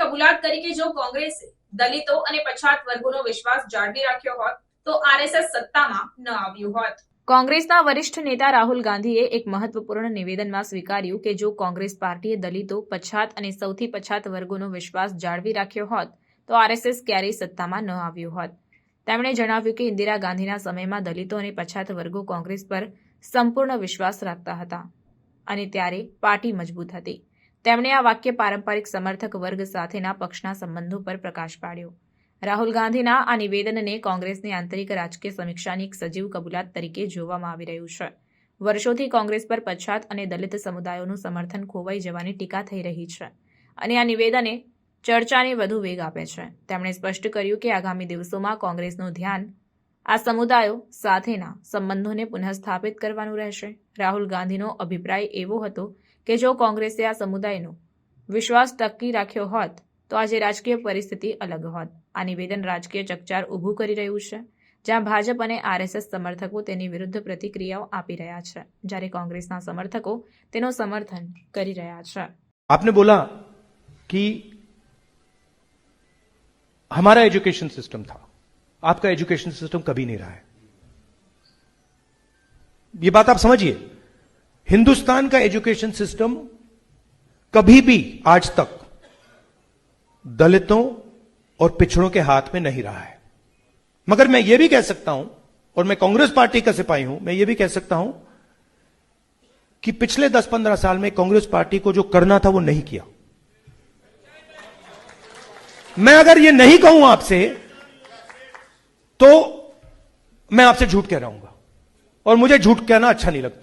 કબૂલાત કરી જો કોંગ્રેસે દલિતો અને પછાત વર્ગોનો વિશ્વાસ જાળવી રાખ્યો હોત, તો આરએસએસ સત્તામાં ન આવ્યું હોત. કોંગ્રેસના વરિષ્ઠ નેતા રાહુલ ગાંધીએ એક મહત્વપૂર્ણ નિવેદનમાં સ્વીકાર્યું કે જો કોંગ્રેસ પાર્ટીએ દલિતો, પછાત અને સૌથી પછાત વર્ગોનો વિશ્વાસ જાળવી રાખ્યો હોત, તો આરએસએસ ક્યારેય સત્તામાં ન આવ્યું હોત. તેમણે જણાવ્યું કે ઇન્દિરા ગાંધીના સમયમાં દલિતો અને પછાત વર્ગો કોંગ્રેસ પર સંપૂર્ણ વિશ્વાસ રાખતા હતા અને ત્યારે પાર્ટી મજબૂત હતી. તેમણે આ વાક્ય પારંપરિક સમર્થક વર્ગ સાથેના પક્ષના સંબંધો પર પ્રકાશ પાડ્યો. રાહુલ ગાંધીના આ નિવેદનને કોંગ્રેસની આંતરિક રાજકીય સમીક્ષાની એક સજીવ કબૂલાત તરીકે જોવામાં આવી રહ્યું છે. વર્ષોથી કોંગ્રેસ પર પછાત અને દલિત સમુદાયોનું સમર્થન ખોવાઈ જવાની ટીકા થઈ રહી છે અને આ નિવેદને ચર્ચાને વધુ વેગ આપે છે. તેમણે સ્પષ્ટ કર્યું કે આગામી દિવસોમાં કોંગ્રેસનું ધ્યાન આ સમુદાયો સાથેના સંબંધોને પુનઃસ્થાપિત કરવાનું રહેશે. રાહુલ ગાંધીનો અભિપ્રાય એવો હતો કે જો કોંગ્રેસે આ સમુદાયનો વિશ્વાસ ટકી રાખ્યો હોત, તો આજે રાજકીય પરિસ્થિતિ અલગ હોત. આ નિવેદન રાજકીય ચકચાર ઊભું કરી રહ્યું છે, જ્યાં ભાજપ અને આરએસએસ સમર્થકો તેની વિરુદ્ધ પ્રતિક્રિયાઓ આપી રહ્યા છે, જ્યારે કોંગ્રેસના સમર્થકો તેનો સમર્થન કરી રહ્યા છે. આપને બોલા કે હમારા એજ્યુકેશન સિસ્ટમ થા. आपका एजुकेशन सिस्टम कभी नहीं रहा है। ये बात आप समझिए। हिंदुस्तान का एजुकेशन सिस्टम कभी भी आज तक दलितों और पिछड़ों के हाथ में नहीं रहा है। मगर मैं यह भी कह सकता हूँ, और मैं कांग्रेस पार्टी का सिपाही हूँ, मैं यह भी कह सकता हूँ कि पिछले 10-15 साल में कांग्रेस पार्टी को जो करना था वो नहीं किया। मैं अगर ये नहीं कहूँ आपसे तो मैं आपसे झूठ कह रहा हूंगा और मुझे झूठ कहना अच्छा नहीं लगता